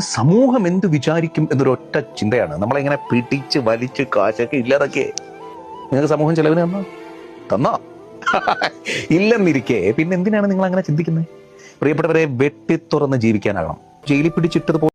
സമൂഹം എന്ത് വിചാരിക്കും എന്നൊരൊറ്റ ചിന്തയാണ്. നമ്മളെങ്ങനെ പിടിച്ച് വലിച്ച് കാശൊക്കെ ഇല്ലാതൊക്കെ നിങ്ങൾക്ക് സമൂഹം ചെലവിന് തന്നോ? തന്നോ? ഇല്ലെന്നിരിക്കെ. പിന്നെ എന്തിനാണ് നിങ്ങൾ അങ്ങനെ ചിന്തിക്കുന്നത് പ്രിയപ്പെട്ടവരെ വെട്ടിത്തുറന്ന് ജീവിക്കാനാകണം. ജയിലിൽ പിടിച്ചിട്ടത്